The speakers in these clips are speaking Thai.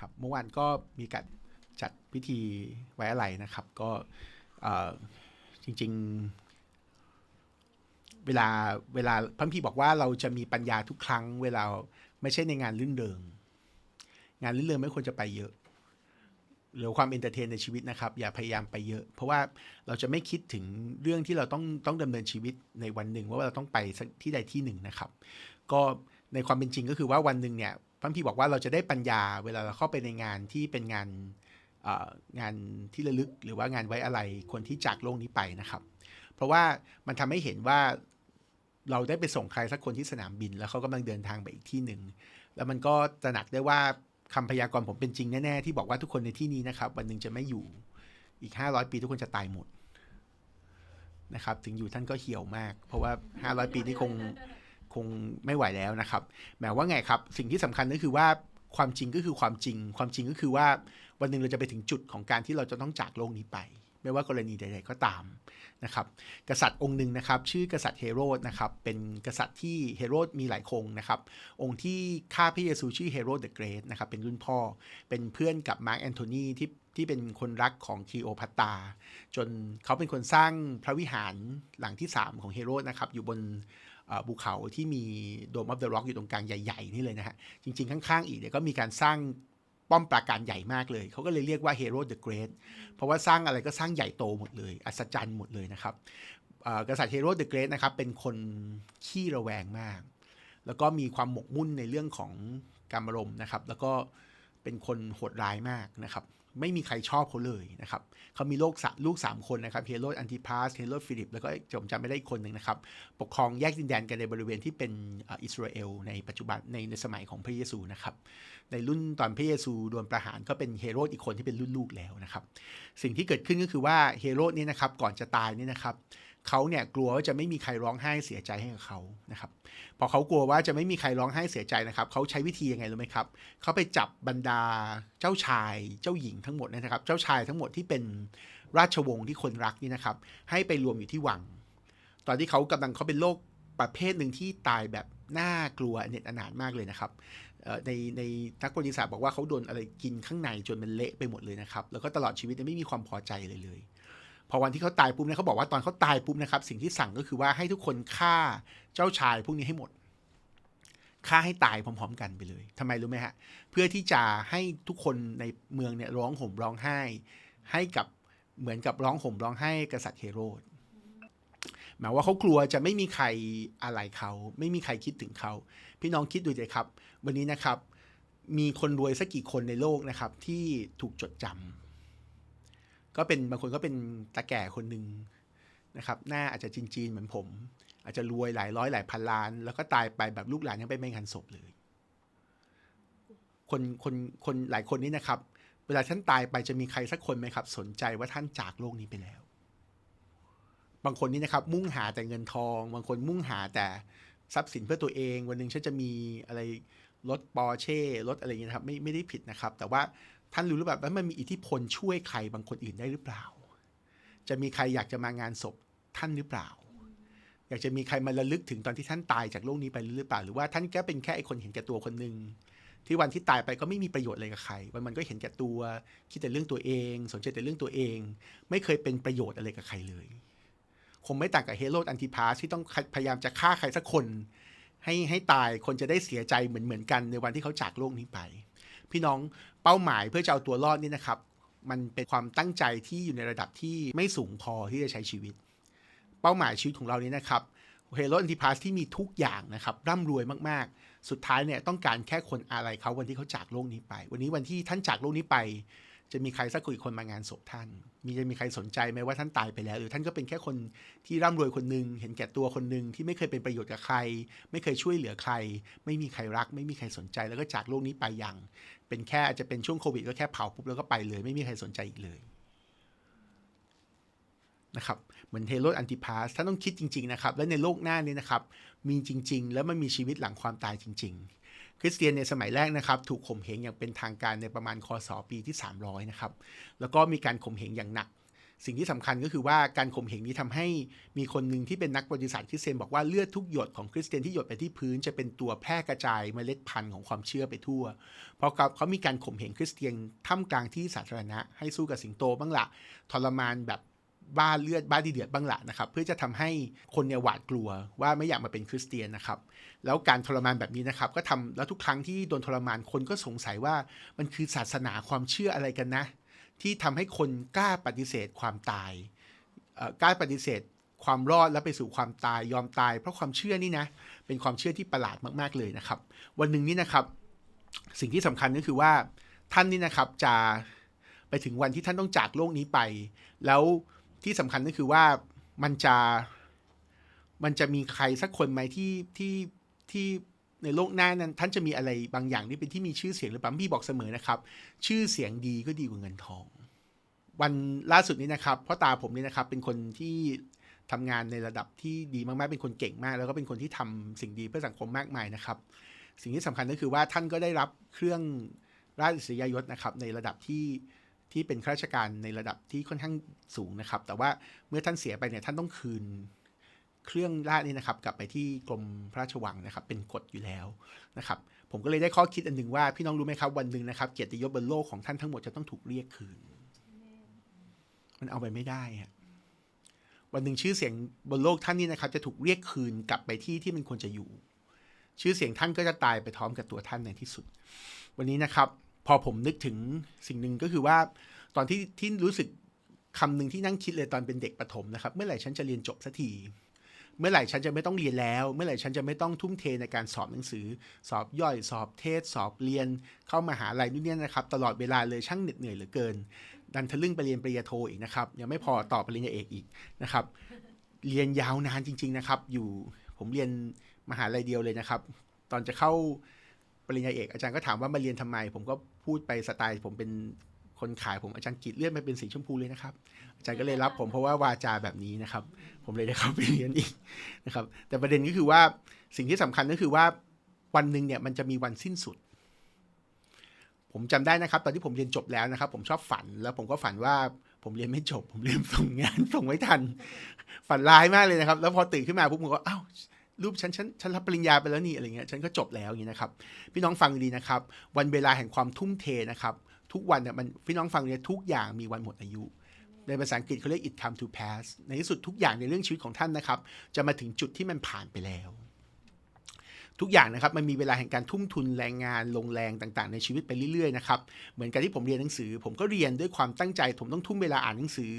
ครับเมื่อวานก็มีการจัดพิธีไว้อะไรนะครับ ก็จริง ๆ เวลาเวลาพัมพีบอกว่าเราจะมีปัญญาทุกครั้ง เวลาไม่ใช่ในงานลื่นเริงงานลื่นเริงไม่ควรจะไปเยอะหรือความเอนเตอร์เทนในชีวิตนะครับ อย่าพยายามไปเยอะ เพราะว่าเราจะไม่คิดถึงเรื่องที่เราต้องต้องดำเนินชีวิตในวันหนึ่งว่าเราต้องไปที่ใดที่หนึ่งนะครับ ก็ในความเป็นจริงก็คือว่าวันหนึ่งเนี่ย พัมพีบอกว่าเราจะได้ปัญญาเวลาเราเข้าไปในงานที่เป็นงานงานที่ระลึกหรือว่างานไว้อะไรคนที่จากโลกนี้ไปนะครับ เพราะว่ามันทำให้เห็นว่าเราได้ไปส่งใครสักคนที่สนามบิน แล้วเขากำลังเดินทางไปอีกที่หนึ่งแล้วมันก็จะหนักได้ว่าคำพยากรณ์ผมเป็นจริงแน่ ๆ ที่บอกว่าทุกคนในที่นี้นะครับ วันหนึ่งจะไม่อยู่อีก 500 ปีทุกคนจะตายหมดนะครับ ถึงอยู่ท่านก็เหี่ยวมาก เพราะว่า 500 ปีนี่คง คงไม่ไหวแล้วนะครับแม้ว่าไงครับ สิ่งที่สำคัญก็คือว่าความจริงก็คือความจริง ความจริงก็คือว่าวันหนึ่งเราจะไปถึงจุดของการที่เราจะต้องจากโลกนี้ไป ไม่ว่ากรณีใด ๆ ก็ตามนะครับ กษัตริย์องค์หนึ่งนะครับ ชื่อกษัตริย์เฮโรดนะครับ เป็นกษัตริย์ที่เฮโรดมีหลายคงนะครับ องค์ที่ฆ่าพระเยซูชื่อเฮโรดเดอะเกรทนะครับ เป็นรุ่นพ่อ เป็นเพื่อนกับมาร์กแอนโทนีที่ที่เป็นคนรักของคีโอพัตตา จนเขาเป็นคนสร้างพระวิหารหลังที่ 3 ของเฮโรดนะครับ อยู่บน ภูเขาที่มีโดมออฟเดอะร็อกอยู่ตรงกลางใหญ่ๆนี่เลยนะฮะ จริง ๆ ข้างๆอีกเนี่ยก็มีการสร้างป้อมปราการใหญ่มากเลย เขาก็เลยเรียกว่า Hero the Great เพราะว่าสร้างอะไรก็สร้างใหญ่โตหมดเลย อัศจรรย์หมดเลยนะครับกษัตริย์ Hero the Great นะครับเป็นคนขี้ระแวงมาก แล้วก็มีความหมกมุ่นในเรื่องของการมรมนะครับ แล้วก็ เป็นคนโหดร้ายมากนะครับ ไม่มีใครชอบเขาเลยนะครับเขามีลูกลูกสามคนนะครับเฮโรดอันติพาสเฮโรดฟิลิป แล้วก็จำจำไม่ได้อีกคนหนึ่งนะครับ ปกครองแยกดินแดนกันในบริเวณที่เป็นอิสราเอลในปัจจุบันในในสมัยของพระเยซูนะครับ ในรุ่นตอนพระเยซูโดนประหารก็เป็นเฮโรดอีกคนที่เป็นรุ่นลูกแล้วนะครับ สิ่งที่เกิดขึ้นก็คือว่าเฮโรดนี่นะครับก่อนจะตายนี่นะครับ เขาเนี่ยกลัวว่าจะไม่มีใครร้องไห้เสียใจให้กับเขานะครับพอเขากลัวว่าจะไม่มีใครร้องไห้เสียใจนะครับเขาใช้วิธียังไงรู้ไหมครับเขาไปจับบรรดาเจ้าชายเจ้าหญิงทั้งหมดนะครับ เจ้าชายทั้งหมดที่เป็นราชวงศ์ที่คนรักนี่นะครับ ให้ไปรวมอยู่ที่วัง ตอนที่เขากำลังเขาเป็นโรคประเภทหนึ่งที่ตายแบบน่ากลัวเน็ตอนาถมากเลยนะครับในในนักประวัติศาสตร์บอกว่าเขาโดนอะไรกินข้างในจนมันเละไปหมดเลยนะครับ แล้วก็ตลอดชีวิตไม่มีความพอใจเลยเลย พอวันที่เขาตายปุ๊บเนี่ยเขาบอกว่าตอนเขาตายปุ๊บนะครับ สิ่งที่สั่งก็คือว่าให้ทุกคนฆ่าเจ้าชายพวกนี้ให้หมดฆ่าให้ตายพร้อมๆกันไปเลยทำไมรู้ไหมฮะ เพื่อที่จะให้ทุกคนในเมืองเนี่ยร้องห่มร้องไห้ ให้กับเหมือนกับร้องห่มร้องไห้กษัตริย์เฮโรดหมายว่าเขากลัวจะไม่มีใครอะไรเขา ไม่มีใครคิดถึงเขา พี่น้องคิดดูเลยครับ วันนี้นะครับ มีคนรวยสักกี่คนในโลกนะครับ ที่ถูกจดจำ ก็เป็นบางคนก็เป็นตาแก่คนหนึ่งนะครับ หน้าอาจจะจีนๆเหมือนผม อาจจะรวยหลายร้อยหลายพันล้าน แล้วก็ตายไปแบบลูกหลานยังไปไม่งานศพเลย คนคนคนหลายคนนี้นะครับ เวลาท่านตายไปจะมีใครสักคนไหมครับ สนใจว่าท่านจากโลกนี้ไปแล้ว บางคนนี่นะครับ มุ่งหาแต่เงินทอง บางคนมุ่งหาแต่ทรัพย์สินเพื่อตัวเอง วันหนึ่งฉันจะมีอะไรรถปอร์เช่รถอะไรอย่างนี้นะครับไม่ไม่ได้ผิดนะครับ แต่ว่า ท่านรู้หรือเปล่าว่ามันมีอิทธิพลช่วยใครบางคนอื่นได้หรือเปล่า จะมีใครอยากจะมางานศพท่านหรือเปล่า อยากจะมีใครมาระลึกถึงตอนที่ท่านตายจากโลกนี้ไปหรือเปล่า หรือว่าท่านแค่เป็นแค่ไอคนเห็นแก่ตัวคนหนึ่งที่วันที่ตายไปก็ไม่มีประโยชน์อะไรกับใคร วันมันก็เห็นแก่ตัว คิดแต่เรื่องตัวเอง สนใจแต่เรื่องตัวเอง ไม่เคยเป็นประโยชน์อะไรกับใครเลย คงไม่ต่างกับเฮโรดอันติพาสที่ต้องพยายามจะฆ่าใครสักคน ให้ให้ตายคนจะได้เสียใจเหมือนเหมือนกันในวันที่เขาจากโลกนี้ไป พี่น้อง เป้าหมายเพื่อจะเอาตัวรอดนี่นะครับ มันเป็นความตั้งใจที่อยู่ในระดับที่ไม่สูงพอที่จะใช้ชีวิต เป้าหมายชีวิตของเรานี้นะครับเฮโรอันติพาสที่มีทุกอย่างนะครับร่ำรวยมากๆ สุดท้ายเนี่ยต้องการแค่คนอะไรเขาวันที่เขาจากโลกนี้ไป วันนี้วันที่ท่านจากโลกนี้ไป จะมีใครสักคนอีกคนมางานศพท่าน มีจะมีใครสนใจไหมว่าท่านตายไปแล้ว หรือท่านก็เป็นแค่คนที่ร่ำรวยคนหนึ่งเห็นแก่ตัวคนหนึ่งที่ไม่เคยเป็นประโยชน์กับใคร ไม่เคยช่วยเหลือใคร ไม่มีใครรัก ไม่มีใครสนใจแล้วก็จากโลกนี้ไปอย่าง เป็นแค่อาจจะเป็นช่วงโควิดก็แค่เผาปุ๊บแล้วก็ไปเลย ไม่มีใครสนใจอีกเลยนะครับเหมือนเทโรดอันติพาสท่านต้องคิดจริง ๆ นะครับ และในโลกหน้านี้นะครับ มีจริง ๆ แล้วมันมีชีวิตหลังความตายจริง ๆ คริสเตียนในสมัยแรกนะครับ ถูกข่มเหงอย่างเป็นทางการในประมาณคศปีที่ 300 นะครับ แล้วก็มีการข่มเหงอย่างหนัก สิ่งที่สำคัญก็คือว่าการข่มเหงนี้ทำให้มีคนหนึ่งที่เป็นนักประวัติศาสตร์คริสเตียนบอกว่าเลือดทุกหยดของคริสเตียนที่หยดไปที่พื้นจะเป็นตัวแพร่กระจายเมล็ดพันธุ์ของความเชื่อไปทั่ว เพราะเขามีการข่มเหงคริสเตียนท่ามกลางที่สาธารณะให้สู้กับสิงโตบ้างละทรมานแบบ บ้าเลือดบ้าดีเดือดบ้างละนะครับ เพื่อจะทำให้คนเนี่ยหวาดกลัวว่าไม่อยากมาเป็นคริสเตียนนะครับ แล้วการทรมานแบบนี้นะครับ ก็ทำแล้วทุกครั้งที่โดนทรมานคนก็สงสัยว่ามันคือศาสนาความเชื่ออะไรกันนะ ที่ทำให้คนกล้าปฏิเสธความตายกล้าปฏิเสธความรอดแล้วไปสู่ความตายยอมตาย เพราะความเชื่อนี่นะเป็นความเชื่อที่ประหลาดมาก ๆเลยนะครับ วันหนึ่งนี่นะครับ สิ่งที่สำคัญก็คือว่าท่านนี่นะครับจะไปถึงวันที่ท่านต้องจากโลกนี้ไป แล้ว ที่สำคัญก็คือว่ามันจะมันจะมีใครสักคนไหมที่ที่ที่ในโลกหน้านั้น ท่านจะมีอะไรบางอย่างที่เป็นที่มีชื่อเสียงหรือเปล่าพี่บอกเสมอนะครับ ชื่อเสียงดีก็ดีกว่าเงินทอง วันล่าสุดนี้นะครับพ่อตาผมนี่นะครับ เป็นคนที่ทำงานในระดับที่ดีมากๆเป็นคนเก่งมาก แล้วก็เป็นคนที่ทำสิ่งดีเพื่อสังคมมากมายนะครับ สิ่งที่สำคัญก็คือว่าท่านก็ได้รับเครื่องราชอิสริยยศนะครับ ในระดับที่ ที่เป็นข้าราชการในระดับที่ค่อนข้างสูงนะครับ แต่ว่าเมื่อท่านเสียไปเนี่ยท่านต้องคืนเครื่องราชนี่นะครับ กลับไปที่กรมพระราชวังนะครับ เป็นกฎอยู่แล้วนะครับ ผมก็เลยได้ข้อคิดอันหนึ่งว่าพี่น้องรู้ไหมครับวันหนึ่งนะครับ เกียรติยศบนโลกของท่านทั้งหมดจะต้องถูกเรียกคืน มันเอาไปไม่ได้ฮะวันหนึ่งชื่อเสียงบนโลกท่านนี่นะครับ จะถูกเรียกคืนกลับไปที่ที่มันควรจะอยู่ ชื่อเสียงท่านก็จะตายไปพร้อมกับตัวท่านในที่สุด วันนี้นะครับ พอผมนึกถึงสิ่งหนึ่งก็คือว่า ตอนที่ที่รู้สึกคำหนึ่งที่นั่งคิดเลยตอนเป็นเด็กประถมนะครับ เมื่อไหร่ฉันจะเรียนจบสักที เมื่อไหร่ฉันจะไม่ต้องเรียนแล้ว เมื่อไหร่ฉันจะไม่ต้องทุ่มเทในการสอบหนังสือ สอบย่อย สอบเทศ สอบเรียน เข้ามาหาลัยนู่นนี่นะครับ ตลอดเวลาเลยช่างเหน็ดเหนื่อยเหลือเกิน ดันทะลึ่งไปเรียนปริญญาโทอีกนะครับ ยังไม่พอต่อปริญญาเอกอีกนะครับ เรียนยาวนานจริง ๆนะครับ อยู่ผมเรียนมหาลัยเดียวเลยนะครับ ตอนจะเข้า ปริญญาเอกอาจารย์ก็ถามว่ามาเรียนทำไม ผมก็พูดไปสไตล์ ผมเป็นคนขายผมอาจารย์กิจเลื่อนไปเป็นสีชมพูเลยนะครับ อาจารย์ก็เลยรับผมเพราะว่าวาจาแบบนี้นะครับ ผมเลยได้เข้าไปเรียนอีกนะครับ แต่ประเด็นก็คือว่าสิ่งที่สำคัญก็คือว่าวันหนึ่งเนี่ยมันจะมีวันสิ้นสุด ผมจำได้นะครับ ตอนที่ผมเรียนจบแล้วนะครับ ผมชอบฝันแล้วผมก็ฝันว่าผมเรียนไม่จบ ผมเรียนส่งงานส่งไม่ทัน ฝันร้ายมากเลยนะครับ แล้วพอตื่นขึ้นมาปุ๊บผมก็อ้าว รูปฉันฉันฉันรับปริญญาไปแล้วนี่อะไรเงี้ยฉันก็จบแล้วอย่างนี้นะครับ พี่น้องฟังดีนะครับ วันเวลาแห่งความทุ่มเทนะครับ ทุกวันเนี่ยมันพี่น้องฟังเนี่ยทุกอย่างมีวันหมดอายุในภาษาอังกฤษเขาเรียก it come to pass ในที่สุดทุกอย่างในเรื่องชีวิตของท่านนะครับ จะมาถึงจุดที่มันผ่านไปแล้ว ทุกอย่างนะครับมันมีเวลาแห่งการทุ่มทุนแรงงานลงแรงต่างๆ ในชีวิตไปเรื่อยๆนะครับเหมือนกับที่ผมเรียนหนังสือ ผมก็เรียนด้วยความตั้งใจ ผมต้องทุ่มเวลาอ่านหนังสือ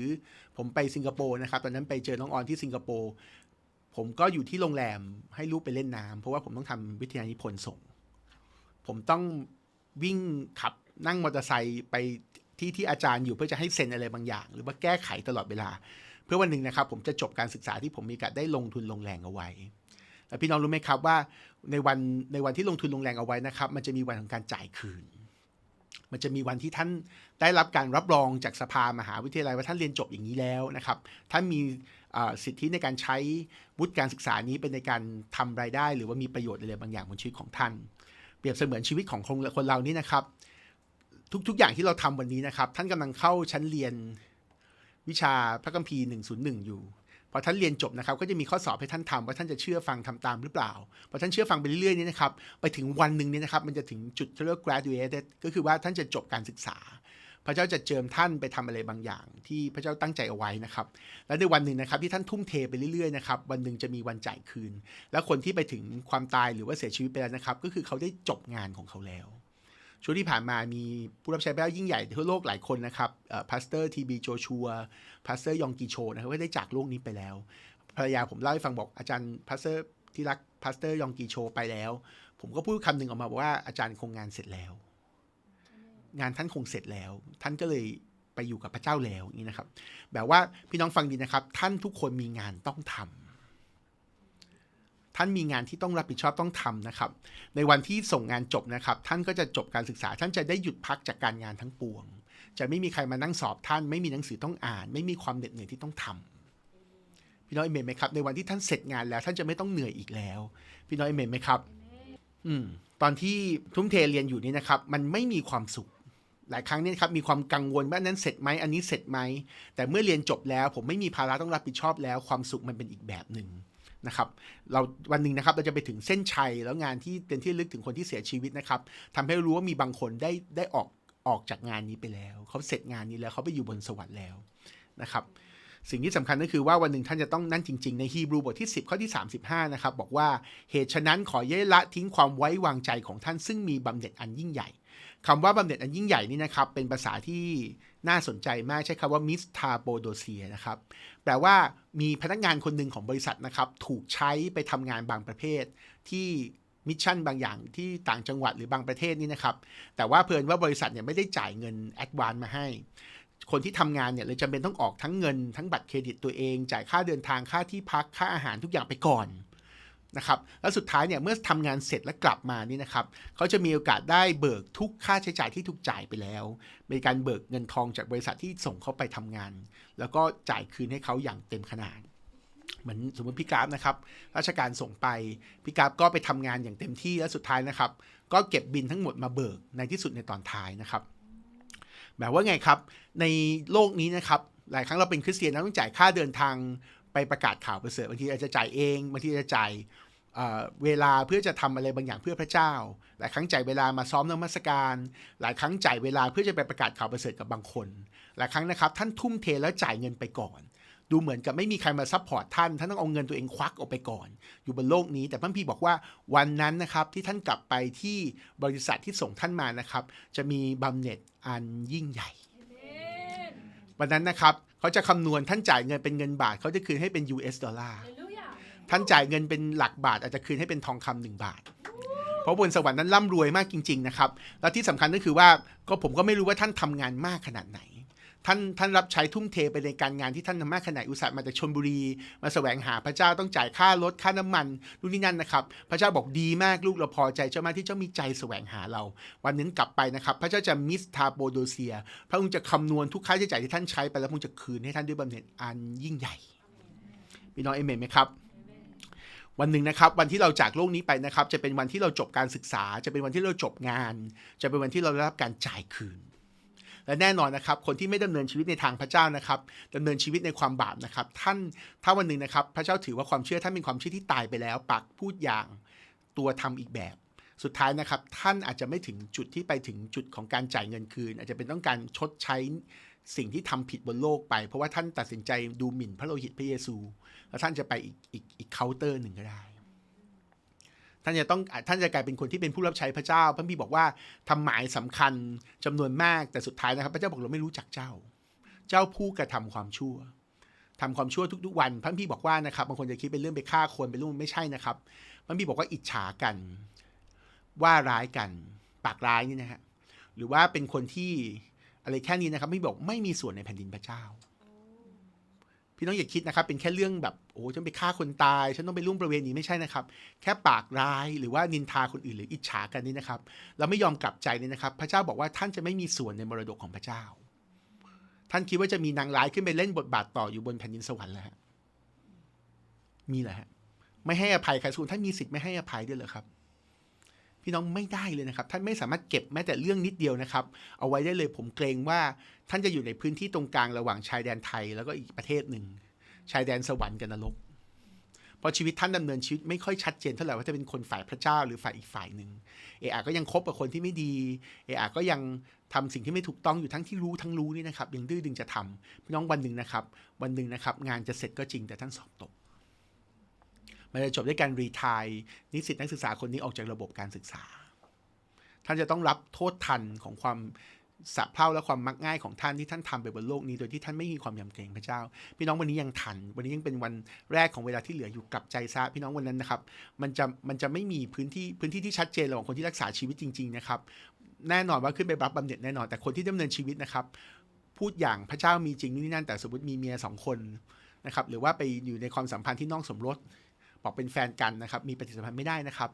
ผมไปสิงคโปร์นะครับตอนนั้นไปเจอน้องออนที่สิงคโปร์ ผมก็อยู่ที่โรงแรมให้ลูกไปเล่นน้ำเพราะว่าผมต้องทำวิทยานิพนธ์ส่ง ผมต้องวิ่งขับนั่งมอเตอร์ไซค์ไปที่ที่อาจารย์อยู่เพื่อจะให้เซ็นอะไรบางอย่าง หรือว่าแก้ไขตลอดเวลา เพื่อวันหนึ่งนะครับ ผมจะจบการศึกษาที่ผมมีการได้ลงทุนลงแรงเอาไว้แล้วพี่น้องรู้ไหมครับว่าในวันในวันที่ลงทุนลงแรงเอาไว้นะครับ มันจะมีวันของการจ่ายคืน มันจะมีวันที่ท่านได้รับการรับรองจากสภามหาวิทยาลัยว่าท่านเรียนจบอย่างนี้แล้วนะครับท่านมี สิทธิในการใช้วุฒิการศึกษานี้เป็นในการทำรายได้ หรือว่ามีประโยชน์อะไรบางอย่างบนชีวิตของท่าน เปรียบเสมือนชีวิตของคนคนเรานี่นะครับ ทุกๆอย่างที่เราทำวันนี้นะครับ ท่านกำลังเข้าชั้นเรียนวิชาพระคัมภีร์ 101 อยู่พอท่านเรียนจบนะครับก็จะมีข้อสอบให้ท่านทำว่าท่านจะเชื่อฟังทำตามหรือเปล่าพอท่านเชื่อฟังไปเรื่อยๆนี่นะครับไปถึงวันหนึ่งนี่นะครับมันจะถึงจุดที่เรียก graduated ก็คือว่าท่านจะจบการศึกษา พระเจ้าจะเจิมท่านไปทำอะไรบางอย่าง ที่พระเจ้าตั้งใจเอาไว้นะครับ และในวันหนึ่งนะครับที่ท่านทุ่มเทไปเรื่อยๆนะครับวันหนึ่งจะมีวันจ่ายคืน แล้วคนที่ไปถึงความตายหรือว่าเสียชีวิตไปแล้วนะครับ ก็คือเขาได้จบงานของเขาแล้วช่วงที่ผ่านมามีผู้รับใช้พระเจ้ายิ่งใหญ่ทั่วโลกหลายคนนะครับพาสเตอร์ทีบีโจชัวพาสเตอร์ยองกีโชนะครับก็ได้จากโลกนี้ไปแล้ว ภรรยาผมเล่าให้ฟังบอกอาจารย์พาสเตอร์ที่รักพาสเตอร์ยองกีโชไปแล้ว ผมก็พูดคำหนึ่งออกมาบอกว่าอาจารย์คงงานเสร็จแล้ว งานท่านคงเสร็จแล้ว ท่านก็เลยไปอยู่กับพระเจ้าแล้วนี่นะครับ แบบว่าพี่น้องฟังดีนะครับ ท่านทุกคนมีงานต้องทำท่านมีงานที่ต้องรับผิดชอบต้องทำนะครับ ในวันที่ส่งงานจบนะครับ ท่านก็จะจบการศึกษา ท่านจะได้หยุดพักจากการงานทั้งปวง จะไม่มีใครมานั่งสอบท่าน ไม่มีหนังสือต้องอ่าน ไม่มีความเหน็ดเหนื่อยที่ต้องทำพี่น้องเอเมนไหมครับ ในวันที่ท่านเสร็จงานแล้วท่านจะไม่ต้องเหนื่อยอีกแล้ว พี่น้องเอเมนไหมครับ อืม ตอนที่ทุ่มเทเรียนอยู่นี่นะครับ มันไม่มีความสุข หลายครั้งเนี่ยครับมีความกังวลว่านั้นเสร็จไหมอันนี้เสร็จไหมแต่เมื่อเรียนจบแล้ว ผมไม่มีภาระต้องรับผิดชอบแล้ว ความสุขมันเป็นอีกแบบหนึ่งนะครับเราวันหนึ่งนะครับเราจะไปถึงเส้นชัยแล้วงานที่เป็นที่ลึกถึงคนที่เสียชีวิตนะครับทำให้รู้ว่ามีบางคนได้ได้ออกออกจากงานนี้ไปแล้วเขาเสร็จงานนี้แล้วเขาไปอยู่บนสวรรค์แล้วนะครับสิ่งที่สำคัญก็คือว่าวันหนึ่งท่านจะต้องนั่นจริงๆ ในฮีบรูบทที่ 10 ข้อที่ 35 นะครับ บอกว่าเหตุฉะนั้นขอเยละทิ้งความไว้วางใจของท่านซึ่งมีบำเหน็จอันยิ่งใหญ่ คำว่าบำเหน็จอันยิ่งใหญ่นี่นะครับ เป็นภาษาที่น่าสนใจมากใช้คำว่ามิสทาโปโดเซียนะครับ แปลว่ามีพนักงานคนหนึ่งของบริษัทนะครับ ถูกใช้ไปทำงานบางประเภท ที่มิชชั่นบางอย่างที่ต่างจังหวัดหรือบางประเทศนี่นะครับ แต่ว่าเพลินว่าบริษัทเนี่ยไม่ได้จ่ายเงินแอดวานมาให้ คนที่ทำงานเนี่ยเลยจำเป็นต้องออกทั้งเงินทั้งบัตรเครดิตตัวเอง จ่ายค่าเดินทางค่าที่พักค่าอาหารทุกอย่างไปก่อน นะครับแล้วสุดท้ายเนี่ยเมื่อทำงานเสร็จแล้วกลับมานี่นะครับเขาจะมีโอกาสได้เบิกทุกค่าใช้จ่ายที่ถูกจ่ายไปแล้วเป็นการเบิกเงินทองจากบริษัทที่ส่งเขาไปทำงาน แล้วก็จ่ายคืนให้เขาอย่างเต็มขนาดเหมือนสมมติพี่กราฟนะครับ ราชการส่งไปพี่กราฟก็ไปทำงานอย่างเต็มที่แล้วสุดท้ายนะครับ ก็เก็บบินทั้งหมดมาเบิกในที่สุดในตอนท้ายนะครับแบบว่าไงครับ ในโลกนี้นะครับ หลายครั้งเราเป็นคริสเตียนเราต้องจ่ายค่าเดินทาง ปประกาศข่าวประเสริฐบางทีอาจจะจ่ายเองบางทีจะจ่ายเวลาเพื่อจะทำอะไรบางอย่างเพื่อพระเจ้า หลายครั้งจ่ายเวลามาซ้อมนมัสการ หลายครั้งจ่ายเวลาเพื่อจะไปประกาศข่าวประเสริฐกับบางคน หลายครั้งนะครับท่านทุ่มเทแล้วจ่ายเงินไปก่อน ดูเหมือนกับไม่มีใครมาซัพพอร์ตท่าน ท่านต้องเอาเงินตัวเองควักออกไปก่อน อยู่บนโลกนี้ แต่พระพี่บอกว่าวันนั้นนะครับที่ท่านกลับไปที่บริษัทที่ส่งท่านมานะครับ จะมีบำเหน็จอันยิ่งใหญ่ วันนั้นนะครับ เขาจะคำนวณท่านจ่ายเงินเป็นเงินบาท เขาจะคืนให้เป็น US ดอลลาร์ท่านจ่ายเงินเป็นหลักบาทอาจจะคืนให้เป็นทองคำหนึ่งบาท เพราะบนสวรรค์นั้นร่ำรวยมากจริง ๆ นะครับ แล้วที่สำคัญก็คือว่าก็ผมก็ไม่รู้ว่าท่านทำงานมากขนาดไหน ท่านท่านรับใช้ทุ่มเทไปในการงานที่ท่านทำมากขนาดอุตส่าห์มาจากชนบุรี มาแสวงหาพระเจ้าต้องจ่ายค่ารถค่าน้ำมันนู่นนี่นั่นนะครับ พระเจ้าบอกดีมากลูกเราพอใจเจ้ามากที่เจ้ามีใจแสวงหาเรา วันนั้นกลับไปนะครับ พระเจ้าจะมิสทาโบโดเซีย พระองค์จะคำนวณทุกค่าใช้จ่ายที่ท่านใช้ไปแล้วพระองค์จะคืนให้ท่านด้วยบำเหน็จอันยิ่งใหญ่พี่น้องเอเมนไหมครับวันหนึ่งนะครับวันที่เราจากโลกนี้ไปนะครับ จะเป็นวันที่เราจบการศึกษา จะเป็นวันที่เราจบงาน จะเป็นวันที่เราได้รับการจ่ายคืน และแน่นอนนะครับ คนที่ไม่ดำเนินชีวิตในทางพระเจ้านะครับดำเนินชีวิตในความบาปนะครับ ท่านถ้าวันหนึ่งนะครับ พระเจ้าถือว่าความเชื่อท่านเป็นความเชื่อที่ตายไปแล้ว ปากพูดอย่างตัวทำอีกแบบ สุดท้ายนะครับ ท่านอาจจะไม่ถึงจุดที่ไปถึงจุดของการจ่ายเงินคืน อาจจะเป็นต้องการชดใช้สิ่งที่ทำผิดบนโลกไป เพราะว่าท่านตัดสินใจดูหมิ่นพระโลหิตพระเยซู แล้วท่านจะไปอีกอีกอีกเคาน์เตอร์หนึ่งก็ได้ ท่านจะต้องท่านจะกลายเป็นคนที่เป็นผู้รับใช้พระเจ้า พระพี่บอกว่าทำหมายสำคัญจำนวนมากแต่สุดท้ายนะครับ พระเจ้าบอกเราไม่รู้จักเจ้า เจ้าผู้กระทำความชั่วทำความชั่วทุกๆวัน พระพี่บอกว่านะครับบางคนจะคิดเป็นเรื่องไปฆ่าคนเป็นเรื่องไม่ใช่นะครับ พระพี่บอกว่าอิจฉากัน ว่าร้ายกัน ปากร้ายนี่นะฮะหรือว่าเป็นคนที่อะไรแค่นี้นะครับ ไม่บอกไม่มีส่วนในแผ่นดินพระเจ้า พี่น้องอย่าคิดนะครับ เป็นแค่เรื่องแบบโอ้ฉันไปฆ่าคนตาย ฉันต้องไปร่วมประเวณีไม่ใช่นะครับ แค่ปากร้ายหรือว่านินทาคนอื่นหรืออิจฉากันนี่นะครับ เราไม่ยอมกลับใจนี่นะครับ พระเจ้าบอกว่าท่านจะไม่มีส่วนในมรดกของพระเจ้า ท่านคิดว่าจะมีนางร้ายขึ้นไปเล่นบทบาทต่ออยู่บนแผ่นดินสวรรค์แล้วฮะมีเหรอฮะไม่ให้อภัยใครส่วนท่านมีสิทธิ์ไม่ให้อภัยด้วยเหรอครับ พี่น้องไม่ได้เลยนะครับ ท่านไม่สามารถเก็บแม้แต่เรื่องนิดเดียวนะครับ เอาไว้ได้เลยผมเกรงว่าท่านจะอยู่ในพื้นที่ตรงกลางระหว่างชายแดนไทยแล้วก็อีกประเทศหนึ่ง ชายแดนสวรรค์กับนรกเพราะชีวิตท่านดำเนินชีวิตไม่ค่อยชัดเจนเท่าไหร่ว่าจะเป็นคนฝ่ายพระเจ้าหรือฝ่ายอีกฝ่ายหนึ่งเออาก็ยังคบกับคนที่ไม่ดีเออาก็ยังทำสิ่งที่ไม่ถูกต้องอยู่ทั้งที่รู้ทั้งรู้นี่นะครับยังดื้อดึงจะทำพี่น้องวันหนึ่งนะครับ วันหนึ่งนะครับ งานจะเสร็จก็จริงแต่ท่านสอบตก มันจะจบด้วยการรีทายนิสิตนักศึกษาคนนี้ออกจากระบบการศึกษา ท่านจะต้องรับโทษทันของความสะเพร่าและความมักง่ายของท่านที่ท่านทำไปบนโลกนี้ โดยที่ท่านไม่มีความยำเกรงพระเจ้า พี่น้องวันนี้ยังทัน วันนี้ยังเป็นวันแรกของเวลาที่เหลืออยู่กลับใจซะพี่น้องวันนั้นนะครับมันจะมันจะไม่มีพื้นที่พื้นที่ที่ชัดเจนระหว่างคนที่รักษาชีวิตจริงๆนะครับแน่นอนว่าขึ้นไปรับบำเหน็จแน่นอนแต่คนที่ดำเนินชีวิตนะครับ พูดอย่างพระเจ้ามีจริงนี่นั่นแต่สมมติมีเมียสองคนนะครับหรือว่าไปอยู่ในความสัมพันธ์ที่นอกสมรส บอกเป็นแฟนกันนะครับ มีปฏิสัมพันธ์ไม่ได้นะครับ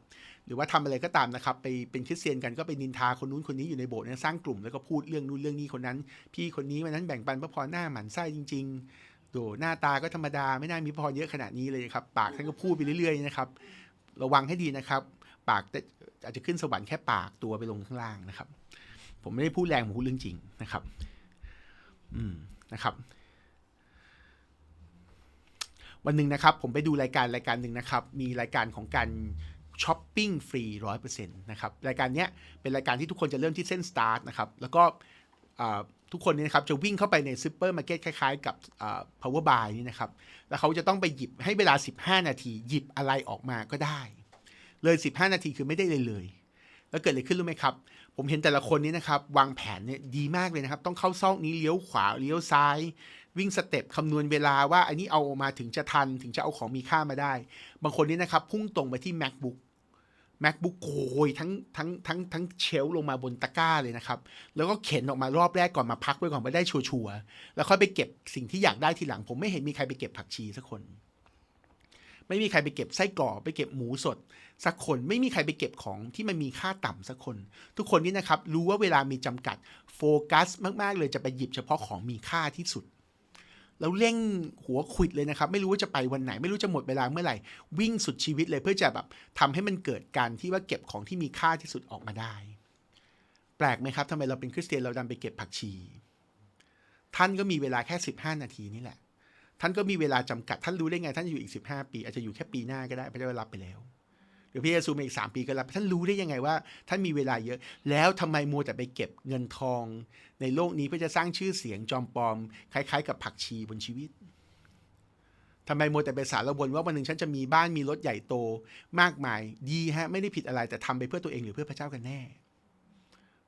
หรือว่าทำอะไรก็ตามนะครับ ไปเป็นคริสเตียนกันก็ไปนินทาคนนู้นคนนี้อยู่ในโบสถ์สร้างกลุ่มแล้วก็พูดเรื่องนู้นเรื่องนี้คนนั้น พี่คนนี้วันนั้นแบ่งปันพระพรหน้าหมันไส้จริงๆโดหน้าตาก็ธรรมดาไม่น่ามีพรเยอะขนาดนี้เลยครับ ปากท่านก็พูดไปเรื่อยๆนะครับ ระวังให้ดีนะครับ ปากอาจจะขึ้นสวรรค์แค่ปากตัวไปลงข้างล่างนะครับ ผมไม่ได้พูดแรงผมพูดเรื่องจริงนะครับ อืมนะครับ วันหนึ่งนะครับ ผมไปดูรายการรายการหนึ่งนะครับ มีรายการของการช้อปปิ้งฟรีร้อยเปอร์เซ็นต์นะครับ รายการนี้เป็นรายการที่ทุกคนจะเริ่มที่เส้นสตาร์ทนะครับ แล้วก็ทุกคนเนี่ยนะครับจะวิ่งเข้าไปในซูเปอร์มาร์เก็ตคล้ายๆ กับ power buy นี่นะครับ แล้วเขาจะต้องไปหยิบให้เวลา 15 นาที หยิบอะไรออกมาก็ได้ เลย 15 นาทีคือไม่ได้เลยเลย แล้วเกิดอะไรขึ้นรู้ไหมครับ ผมเห็นแต่ละคนนี้นะครับ วางแผนเนี่ยดีมากเลยนะครับ ต้องเข้าซอกนี้เลี้ยวขวาเลี้ยวซ้าย วิ่งสเต็ปคำนวณเวลาว่าอันนี้เอาออกมาถึงจะทันถึงจะเอาของมีค่ามาได้ บางคนนี่นะครับ พุ่งตรงไปที่ macbook macbook โกยทั้งทั้งทั้งทั้งเชลลงมาบนตะกร้าเลยนะครับ แล้วก็เข็นออกมารอบแรกก่อนมาพักไว้ก่อนมาได้ชัวร์แล้วค่อยไปเก็บสิ่งที่อยากได้ทีหลัง ผมไม่เห็นมีใครไปเก็บผักชีสักคน ไม่มีใครไปเก็บไส้กรอกไปเก็บหมูสด สักคนไม่มีใครไปเก็บของที่มันมีค่าต่ำสักคน ทุกคนนี่นะครับ รู้ว่าเวลามีจำกัดโฟกัสมาก ๆ เลยจะไปหยิบเฉพาะของมีค่าที่สุด แล้วเร่งหัวขวิดเลยนะครับ ไม่รู้ว่าจะไปวันไหน ไม่รู้จะหมดเวลาเมื่อไหร่ วิ่งสุดชีวิตเลยเพื่อจะแบบทำให้มันเกิดการที่ว่าเก็บของที่มีค่าที่สุดออกมาได้ แปลกไหมครับทำไมเราเป็นคริสเตียนเราดันไปเก็บผักชี ท่านก็มีเวลาแค่ 15 นาทีนี่แหละ ท่านก็มีเวลาจำกัดท่านรู้ได้ไง ท่านอยู่อีก 15 ปี อาจจะอยู่แค่ปีหน้าก็ได้พระเจ้ารับไปแล้ว หรือพระเยซูมอีก3ปีก็รับท่านรู้ได้ยังไงว่า ท่านมีเวลาเยอะ แล้วทำไมมัวแต่ไปเก็บเงินทอง ในโลกนี้เพื่อจะสร้างชื่อเสียงจอมปลอม คล้าย ๆ กับผักชีบนชีวิตทำไมมัวแต่ไปสารบนว่าวันหนึ่งฉันจะมีบ้านมีรถใหญ่โตมากมาย ดีฮะไม่ได้ผิดอะไรแต่ทำไปเพื่อตัวเองหรือเพื่อพระเจ้ากันแน่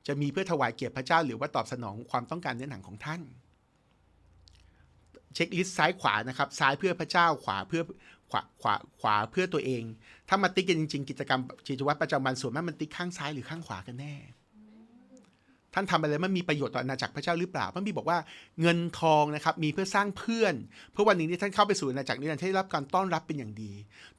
จะมีเพื่อถวายเกียรติพระเจ้าหรือว่าตอบสนองความต้องการเนื้อหนังของท่าน เช็คลิสต์ซ้ายขวานะครับ ซ้ายเพื่อพระเจ้าขวาเพื่อ ขวาขวาขวาเพื่อตัวเอง ถ้ามาติ๊กกันจริง ๆ กิจกรรมชีววัตรประจำวันส่วนมากมันติ๊กข้างซ้ายหรือข้างขวากันแน่ ท่านทำอะไรมันมีประโยชน์ต่ออาณาจักรพระเจ้าหรือเปล่าพระบีบอกว่าเงินทองนะครับมีเพื่อสร้างเพื่อน เพื่อวันหนึ่งที่ท่านเข้าไปสู่อาณาจักรนี้ท่านได้รับการต้อนรับเป็นอย่างดี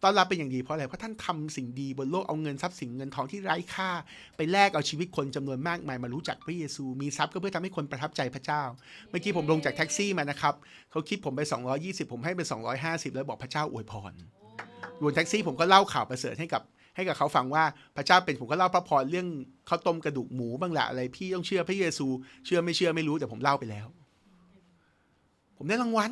ต้อนรับเป็นอย่างดีเพราะอะไรเพราะท่านทำสิ่งดีบนโลกเอาเงินทรัพย์สินเงินทองที่ไร้ค่า ไปแลกเอาชีวิตคนจำนวนมากมายมารู้จักพระเยซู มีทรัพย์ก็เพื่อทำให้คนประทับใจพระเจ้า เมื่อกี้ผมลงจากแท็กซี่มานะครับเขาคิดผมไป 220 ผมให้ไป250 แล้วบอกพระเจ้าอวยพรบนแท็กซี่ผมก็เล่าข่าวประเสริฐให้กับ ให้กับเขาฟังว่าพระเจ้าเป็นผมก็เล่าพระพรเรื่องข้าวต้มกระดูกหมูบ้างละอะไร พี่ต้องเชื่อพระเยซู เชื่อไม่เชื่อไม่รู้แต่ผมเล่าไปแล้ว ผมได้รางวัล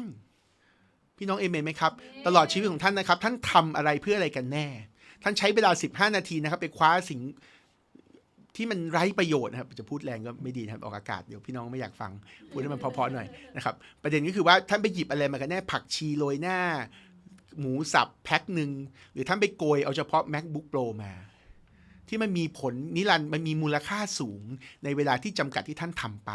พี่น้องเอเมนไหมครับ ตลอดชีวิตของท่านนะครับ ท่านทำอะไรเพื่ออะไรกันแน่ ท่านใช้เวลา 15 นาทีนะครับ ไปคว้าสิ่งที่มันไร้ประโยชน์นะครับ จะพูดแรงก็ไม่ดีนะครับออกอากาศเดี๋ยวพี่น้องไม่อยากฟัง พูดให้มันพอๆหน่อยนะครับ ประเด็นก็คือว่าท่านไปหยิบอะไรมากันแน่ผักชีโรยหน้า หมูสับแพ็คหนึ่งหรือท่านไปโกยเอาเฉพาะ macbook pro มา ที่มันมีผลนิรันด์มันมีมูลค่าสูงในเวลาที่จำกัดที่ท่านทำไป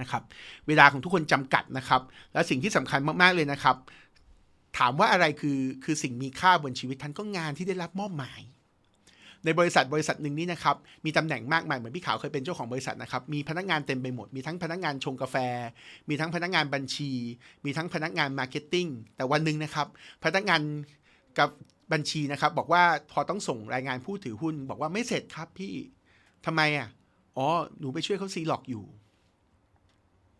นะครับ เวลาของทุกคนจำกัดนะครับ และสิ่งที่สำคัญมาก ๆ เลยนะครับ ถามว่าอะไรคือคือสิ่งมีค่าบนชีวิตท่านก็งานที่ได้รับมอบหมาย ในบริษัทบริษัทหนึ่งนี้นะครับมีตำแหน่งมากมายเหมือนพี่ขาวเคยเป็นเจ้าของบริษัทนะครับมีพนักงานเต็มไปหมด มีทั้งพนักงานชงกาแฟ มีทั้งพนักงานบัญชี มีทั้งพนักงานมาร์เก็ตติ้งแต่วันหนึ่งนะครับพนักงานกับบัญชีนะครับบอกว่าพอต้องส่งรายงานผู้ถือหุ้น บอกว่าไม่เสร็จครับพี่ทำไมอะอ๋อหนูไปช่วยเขาซีลอกอยู่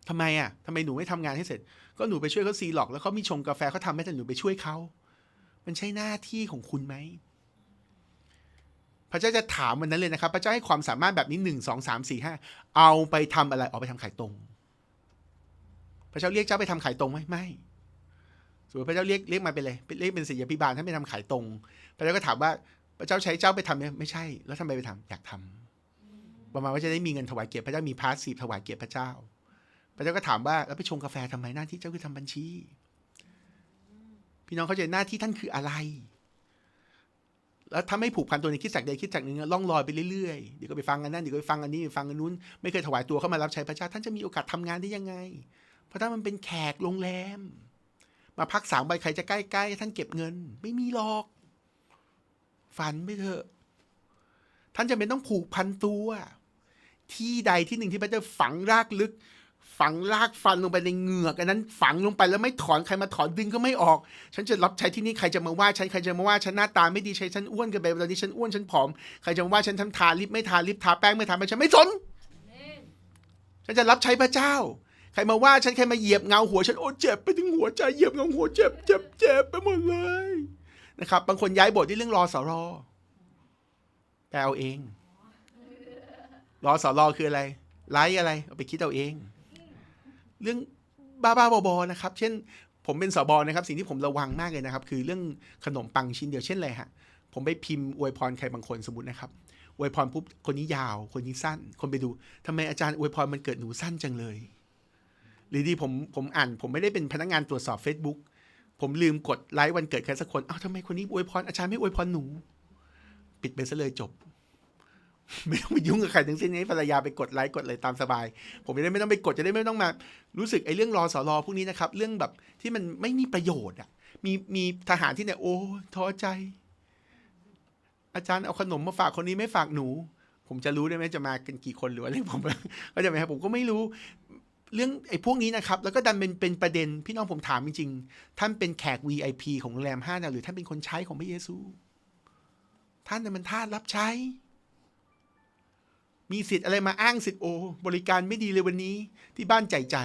ทำไมอะทำไมหนูไม่ทำงานให้เสร็จ ก็หนูไปช่วยเขาซีลอกแล้วเขามีชงกาแฟเขาทำให้แต่หนูไปช่วยเขา มันใช่หน้าที่ของคุณไหม พระเจ้าจะถามวันนั้นเลยนะครับ พระเจ้าให้ความสามารถแบบนี้หนึ่งสองสามสี่ห้าเอาไปทำอะไรเอาไปทำขายตรง พระเจ้าเรียกเจ้าไปทำขายตรงไหมไม่สมมติพระเจ้าเรียกเรียกมาไปเลยเรียกเป็นศิษยาพิบาลท่านไปทำขายตรง พระเจ้าก็ถามว่าพระเจ้าใช้เจ้าไปทำเนี่ยไม่ใช่ แล้วทำไมไปทำอยากทำประมาณว่าจะได้มีเงินถวายเกียรติพระเจ้ามีพาสซีฟถวายเกียรติพระเจ้า พระเจ้าก็ถามว่าแล้วไปชงกาแฟทำไมหน้าที่เจ้าคือทำบัญชี พี่น้องเข้าใจหน้าที่ท่านคืออะไร แล้วถ้าไม่ผูกพันตัวในคิดจักใดคิดจักหนึ่งล่องลอยไปเรื่อยๆ เดี๋ยวก็ไปฟังอันนั้นเดี๋ยวก็ไปฟังอันนี้ไปฟังอันนู้น ไม่เคยถวายตัวเข้ามารับใช้พระเจ้าท่านจะมีโอกาสทำงานได้ยังไง เพราะถ้ามันเป็นแขกโรงแรม มาพักสามใบใครจะใกล้ๆท่านเก็บเงิน ไม่มีหรอก ฝันไปเถอะ ท่านจะเป็นต้องผูกพันตัว ที่ใดที่หนึ่งที่พระเจ้าฝังรากลึก ฝังรากฟันลงไปในเหงือกอันนั้นฝังลงไปแล้วไม่ถอนใครมาถอนดึงก็ไม่ออก ฉันจะรับใช้ที่นี่ใครจะมาว่าฉันใครจะมาว่าฉันหน้าตาไม่ดีใช้ฉันอ้วนเกันไปตอนนี้ฉันอ้วนฉันผอมใครจะมาว่าฉันทำทาลิปไม่ทาลิปทาแป้งไม่ทาแป้งฉันไม่สนฉันจะรับใช้พระเจ้า ใครมาว่าฉันใครมาเหยียบเงาหัวฉันโอ้เจ็บไปถึงหัวใจเหยียบเงาหัวเจ็บเจ็บเจ็บไปหมดเลยนะครับบางคนย้ายบทที่เรื่องรอสรอแปลเอาเองรอสรอคืออะไรไลฟ์อะไรเอาไปคิดเอาเอง เรื่องบ้าๆบอๆนะครับ เช่น ผมเป็นสอบอนะครับ สิ่งที่ผมระวังมากเลยนะครับ คือเรื่องขนมปังชิ้นเดียวเช่นอะไรฮะผมไปพิมพ์อวยพรใครบางคนสมมตินะครับอวยพรปุ๊บคนนี้ยาว คนนี้สั้น คนไปดูทำไมอาจารย์อวยพรมันเกิดหนูสั้นจังเลย หรือดีผมผมอ่านผมไม่ได้เป็นพนักงานตรวจสอบ Facebook ผมลืมกดไลค์วันเกิดใครสักคน เอ้าทำไมคนนี้อวยพรอาจารย์ไม่อวยพรหนู ปิดไปซะเลยจบ ไม่ต้องไปยุ่งกับใครทั้งสิ้นให้ภรรยาไปกดไลค์กดอะไรตามสบาย ผมจะได้ไม่ต้องไปกดจะได้ไม่ต้องมา รู้สึกไอ้เรื่องรอสอรอพวกนี้นะครับ เรื่องแบบที่มันไม่มีประโยชน์อะ มีมีทหารที่เนี่ยโอ้ท้อใจ อาจารย์เอาขนมมาฝากคนนี้ไม่ฝากหนู ผมจะรู้ได้ไหมจะมากันกี่คนหรือว่าเรื่องผมก็จะไหมครับผมก็ไม่รู้ เรื่องไอ้พวกนี้นะครับ แล้วก็ดันเป็นเป็นประเด็นพี่น้องผมถามจริงๆท่านเป็นแขก VIP ของโรงแรมห้าดาวหรือท่านเป็นคนใช้ของพระเยซู ท่านน่ะมันทาสรับใช้ มีสิทธิ์อะไรมาอ้างสิทธิ์โอบริการไม่ดีเลยวันนี้ ที่บ้านใจใจ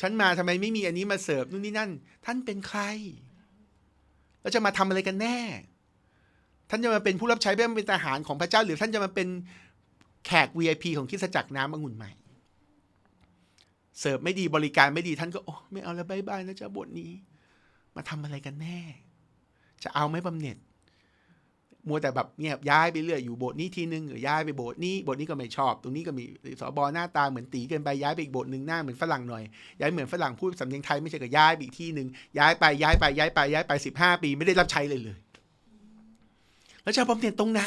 ฉันมาทำไมไม่มีอันนี้มาเสิร์ฟนู่นนี่นั่น ท่านเป็นใคร แล้วจะมาทำอะไรกันแน่ ท่านจะมาเป็นผู้รับใช้เป็นทหารของพระเจ้า หรือท่านจะมาเป็นแขก VIP ของคริสจักรน้ำองุ่นใหม่ เสิร์ฟไม่ดีบริการไม่ดีท่านก็โอ้ไม่เอาแล้วบายบายนะจ๊ะบทนี้ มาทำอะไรกันแน่ จะเอาไหมบำเหน็จ มัวแต่แบบเงียบย้ายไปเรื่อยอยู่โบสถ์นี้ทีนึงหรือย้ายไปโบสถ์นี้โบสถ์นี้ก็ไม่ชอบ ตรงนี้ก็มีสอบอหน้าตาเหมือนตีเกินไปย้ายไปอีกโบสถ์หนึ่งหน้าเหมือนฝรั่งหน่อยย้ายเหมือนฝรั่งพูดสำเนียงไทยไม่ใช่ก็ย้ายไปอีกที่หนึ่งย้ายไปย้ายไปย้ายไปย้ายไปสิบห้าปีไม่ได้รับใช้เลยเลย แล้วจะเอาบำเหน็จตรงไหน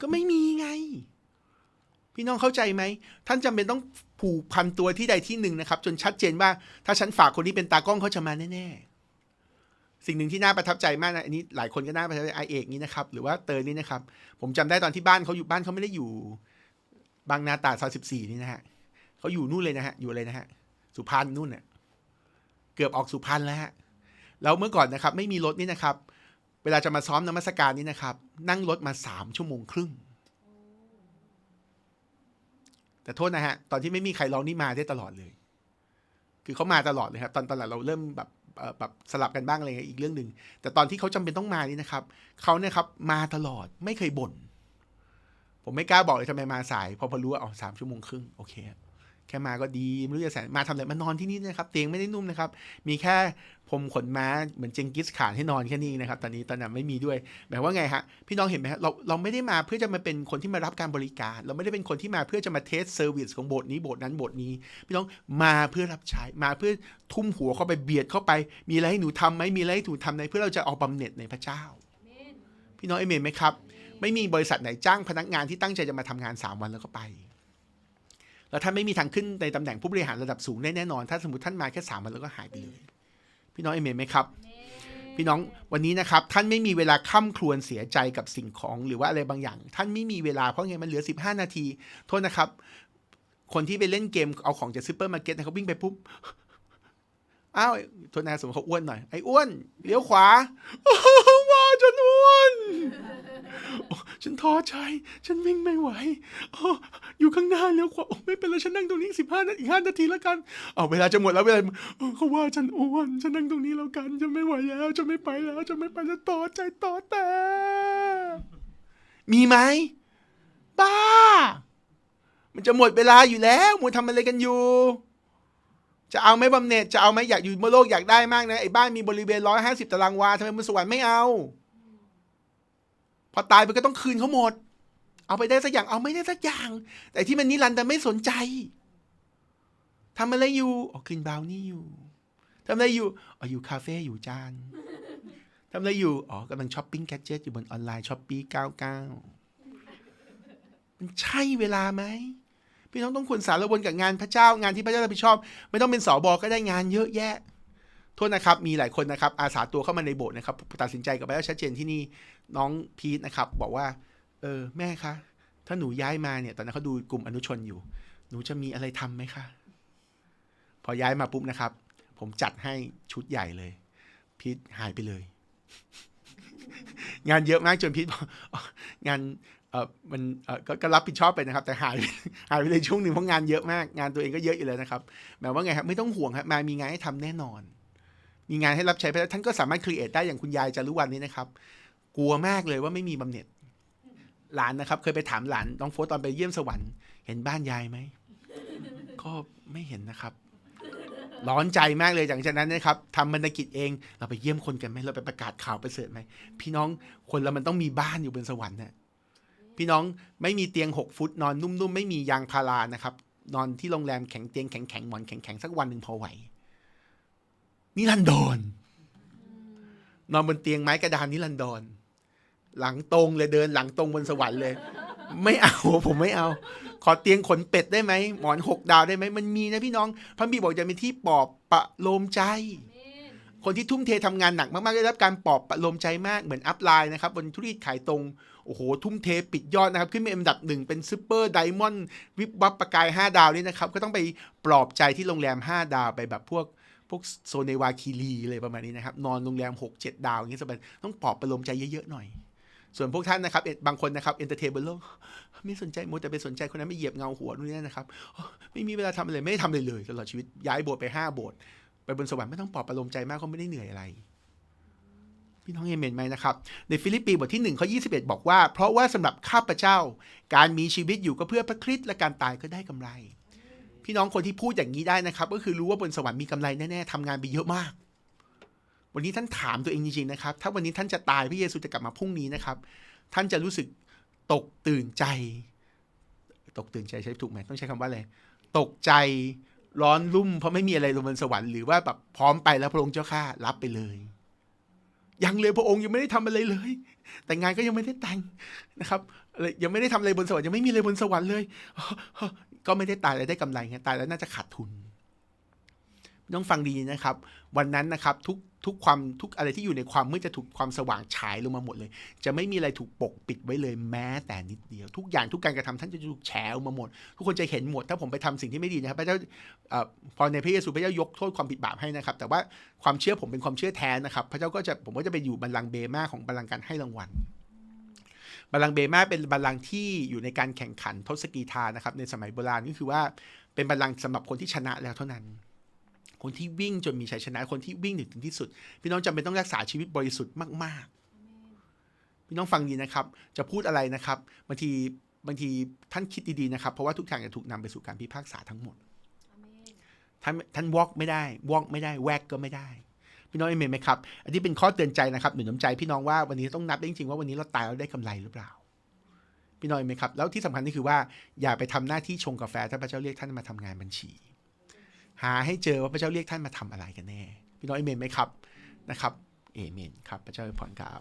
ก็ไม่มีไง พี่น้องเข้าใจไหมท่านจำเป็นต้องผูกพันตัวที่ใดที่หนึ่งนะครับ จนชัดเจนว่า ถ้าฉันฝากคนนี้เป็นตากล้องเขาจะมาแน่ๆ สิ่งหนึ่งที่น่าประทับใจมากนะอันนี้หลายคนก็น่าประทับใจไอเอกนี้นะครับ หรือว่าเตยนี่นะครับ ผมจำได้ตอนที่บ้านเขาอยู่บ้านเขาไม่ได้อยู่ บางนาตาดซอยสิบสี่นี่นะฮะเขาอยู่นู่นเลยนะฮะอยู่อะไรนะฮะสุพรรณนู่นเน่ะเกือบออกสุพรรณแล้วฮะแล้วเมื่อก่อนนะครับ ไม่มีรถนี่นะครับ เวลาจะมาซ้อมนมัสการนี่นะครับ นั่งรถมาสามชั่วโมงครึ่ง แต่โทษนะฮะตอนที่ไม่มีใครร้องนี่มาได้ตลอดเลย คือเขามาตลอดเลยครับ ตอนตอนหลังเราเริ่มแบบ แบบสลับกันบ้างอะไรเงี้ยอีกเรื่องหนึ่งแต่ตอนที่เขาจำเป็นต้องมานี่นะครับเขาเนี่ยครับมาตลอดไม่เคยบ่นผมไม่กล้าบอกเลยทำไมมาสาย พอพอรู้ว่าอ๋อสามชั่วโมงครึ่งโอเค แค่มาก็ดีไม่รู้จะแสนมาทำอะไรมานอนที่นี่นะครับ เตียงไม่ได้นุ่มนะครับ มีแค่พรมขนม้าเหมือนเจงกิสขานให้นอนแค่นี้นะครับ ตอนนี้ตอนนั้นไม่มีด้วยหมายว่าไงฮะพี่น้องเห็นไหมฮะเราเราไม่ได้มาเพื่อจะมาเป็นคนที่มารับการบริการ เราไม่ได้เป็นคนที่มาเพื่อจะมาเทสเซอร์วิสของโบสถ์นี้โบสถ์นั้นโบสถ์นี้ พี่น้องมาเพื่อรับใช้มาเพื่อทุ่มหัวเข้าไปเบียดเข้าไป มีอะไรให้หนูทำไหมมีอะไรให้หนูทำในเพื่อเราจะเอาบำเหน็จในพระเจ้า พี่น้องเอเมนไหมครับ ไม่มีบริษัทไหนจ้างพนักงานที่ตั้งใจจะมาทำงาน 3 วันแล้วก็ไป แล้วท่านไม่มีทางขึ้นในตำแหน่งผู้บริหารระดับสูงได้แน่นอน ถ้าสมมติท่านมาแค่สามวันแล้วก็หายไปเลย พี่น้องเอเมนไหมครับ พี่น้องวันนี้นะครับ ท่านไม่มีเวลาค่ำครวญเสียใจกับสิ่งของหรือว่าอะไรบางอย่าง ท่านไม่มีเวลาเพราะไงมันเหลือ 15 นาที โทษนะครับ คนที่ไปเล่นเกมเอาของจากซูเปอร์มาร์เก็ตนะครับวิ่งไปปุ๊บอ้าวโทษนะสมมติเขาอ้วนหน่อยไอ้อ้วนเลี้ยวขวา ฉันอ้วนโอ้ฉันท้อใจ ฉันวิ่งไม่ไหวโอ้อยู่ข้างหน้าเลี้ยวขวาโอ้ไม่เป็นไรฉันนั่งตรงนี้สิบห้านาทีอีกห้านาทีแล้วกันเอาเวลาจะหมดแล้วเวลาเออเขาว่าฉันอ้วน ฉันนั่งตรงนี้แล้วกันจะไม่ไหวแล้วจะไม่ไปแล้วจะไม่ไปจะต่อใจต่อแต่มีไหมบ้า มันจะหมดเวลาอยู่แล้วมัวทำอะไรกันอยู่ จะเอาไหมบำเหน็จจะเอาไหมอยากอยู่บนโลกอยากได้มากนะไอ้บ้านมีบริเวณร้อยห้าสิบตารางวาทำไมบนสวรรค์ไม่เอา พอตายไปก็ต้องคืนเขาหมด เอาไปได้สักอย่างเอาไม่ได้สักอย่าง แต่ที่มันนิรันดร์แต่ไม่สนใจทำอะไรอยู่อ๋อกินบราวนี่อยู่ทำอะไรอยู่อ๋ออยู่คาเฟ่อยู่จานทำอะไรอยู่อ๋อกำลังช้อปปิ้งแกดเจิตอยู่บนออนไลน์ช้อปปี้เก้าเก้ามันใช่เวลาไหมพี่น้องต้องควรสารวนกับงานพระเจ้างานที่พระเจ้ารับผิดชอบ ไม่ต้องเป็นสอบอก็ได้งานเยอะแยะโทษนะครับ มีหลายคนนะครับ อาสาตัวเข้ามาในโบสถ์นะครับตัดสินใจกับพระเจ้าชัดเจนที่นี่ น้องพีทนะครับ บอกว่า เออ แม่คะ ถ้าหนูย้ายมาเนี่ย ตอนนั้นเขาดูกลุ่มอนุชนอยู่ หนูจะมีอะไรทำไหมคะ พอย้ายมาปุ๊บนะครับ ผมจัดให้ชุดใหญ่เลย พีทหายไปเลย งานเยอะมากจนพีทบอกงานเออมันเออก็ก็รับผิดชอบไปนะครับ แต่หายหายไปเลยช่วงหนึ่งเพราะงานเยอะมาก งานตัวเองก็เยอะอยู่แล้วนะครับหมายว่าไงครับไม่ต้องห่วงครับมามีงานให้ทำแน่นอน มีงานให้รับใช้พระเจ้าท่านก็สามารถครีเอทได้อย่างคุณยายจารุวันนี้นะครับ กลัวมากเลยว่าไม่มีบำเหน็จ หลานนะครับ เคยไปถามหลานน้องโฟตอนไปเยี่ยมสวรรค์เห็นบ้านยายไหมก็ไม่เห็นนะครับ ร้อนใจมากเลยจากจากนั้นนะครับทำบรรณกิจเอง เราไปเยี่ยมคนกันไหมเราไปประกาศข่าวไปเสริฐไหมพี่น้องคนเรามันต้องมีบ้านอยู่บนสวรรค์เนี่ยพี่น้องไม่มีเตียงหกฟุตนอนนุ่มๆ ไม่มียางพารานะครับ นอนที่โรงแรมแข็งเตียงแข็งๆหมอนแข็งแข็งๆสักวันหนึ่งพอไหวนิรันดรนอนบนเตียงไม้กระดานนิรันดร หลังตรงเลยเดินหลังตรงบนสวรรค์เลย ไม่เอาผมไม่เอา ขอเตียงขนเป็ดได้ไหมหมอนหกดาวได้ไหมมันมีนะพี่น้องพระบีบอกจะเป็นที่ปลอบประโลมใจ คนที่ทุ่มเททำงานหนักมากๆได้รับการปลอบประโลมใจมากเหมือนอัพไลน์นะครับบนธุรกิจขายตรงโอ้โห ทุ่มเทปิดยอดนะครับ ขึ้นเป็นอันดับหนึ่งเป็นซูเปอร์ไดมอนด์วิบวับประกาย 5 ดาวนี่นะครับ ก็ต้องไปปลอบใจที่โรงแรม 5 ดาวไปแบบพวกพวกโซเนวาคีรีอะไรประมาณนี้นะครับ นอนโรงแรม 6 7 ดาวอย่างนี้สบายต้องปลอบประโลมใจเยอะ ๆ หน่อย ส่วนพวกท่านนะครับบางคนนะครับเอนเตอร์เทนบนโลกไม่สนใจมัวแต่ไปสนใจคนนั้นไม่เหยียบเงาหัวนู่นนี่นะครับ ไม่มีเวลาทำอะไรไม่ได้ทำเลยเลย ตลอดชีวิตย้ายโบสถ์ไปห้าโบสถ์ไปบนสวรรค์ไม่ต้องปลอบประโลมใจมากเขาไม่ได้เหนื่อยอะไรพี่น้องเอเมนไหมนะครับ ในฟิลิปปีบทที่1ข้อ21 บอกว่า เพราะว่าสำหรับข้าพเจ้า การมีชีวิตอยู่ก็เพื่อพระคริสต์และการตายก็ได้กำไร พี่น้องคนที่พูดอย่างนี้ได้นะครับ ก็คือรู้ว่าบนสวรรค์มีกำไรแน่ๆทำงานไปเยอะมาก วันนี้ท่านถามตัวเองจริงๆนะครับ ถ้าวันนี้ท่านจะตายพระเยซูจะกลับมาพรุ่งนี้นะครับ ท่านจะรู้สึกตกตื่นใจ ตกตื่นใจใช้ถูกไหมต้องใช้คำว่าอะไร ตกใจร้อนรุ่ม เพราะไม่มีอะไรลงบนสวรรค์หรือว่าแบบพร้อมไปแล้วพระองค์เจ้าข้ารับไปเลย ยังเลยพระองค์ยังไม่ได้ทำอะไรเลย แต่งงานก็ยังไม่ได้แต่งนะครับอะไรยังไม่ได้ทำอะไรบนสวรรค์ยังไม่มีอะไรบนสวรรค์เลย ก็ไม่ได้ตายแล้วได้กำไรไงตายแล้วน่าจะขาดทุน ต้องฟังดีนะครับ วันนั้นนะครับทุก ทุกความทุกอะไรที่อยู่ในความมืดจะถูกความสว่างฉายลงมาหมดเลย จะไม่มีอะไรถูกปกปิดไว้เลยแม้แต่นิดเดียว ทุกอย่างทุกการกระทำท่านจะถูกแฉออกมาหมด ทุกคนจะเห็นหมด ถ้าผมไปทำสิ่งที่ไม่ดีนะครับพระเจ้าอพอในพระเยซูพระเจ้ายกโทษความผิดบาปให้นะครับ แต่ว่าความเชื่อผมเป็นความเชื่อแท้นะครับ พระเจ้าก็จะผมก็จะไปอยู่บัลลังก์เบมาของบัลลังก์การให้รางวัลบัลลังก์เบมาเป็นบัลลังก์ที่อยู่ในการแข่งขันทศกีทานะครับในสมัยโบราณก็คือว่าเป็นบัลลังก์สำหรับคนที่ชนะแล้วเท่านั้น คนที่วิ่งจนมีชัยชนะคนที่วิ่งถึงที่สุด พี่น้องจำเป็นต้องรักษาชีวิตบริสุทธิ์มาก ๆ พี่น้องฟังดีนะครับ จะพูดอะไรนะครับบางทีบางทีท่านคิดดีๆนะครับ เพราะว่าทุกอย่างจะถูกนำไปสู่การพิพากษาทั้งหมดท่านท่านวอกไม่ได้วอกไม่ได้แวกก็ไม่ได้ พี่น้องเอเมนไหมครับ อันนี้เป็นข้อเตือนใจนะครับหนุนน้ำใจพี่น้องว่าวันนี้ต้องนับได้จริงๆว่าวันนี้เราตายเราได้กำไรหรือเปล่า พี่น้องเอเมนไหมครับแล้วที่สำคัญก็คือว่าอย่าไปทำหน้าที่ชงกาแฟถ้าพระเจ้าเรียกท่านมาทำงานบัญชี หาให้เจอว่าพระเจ้าเรียกท่านมาทำอะไรกันแน่ พี่น้องเอเมนไหมครับนะครับเอเมนครับ พระเจ้าอวยพรครับ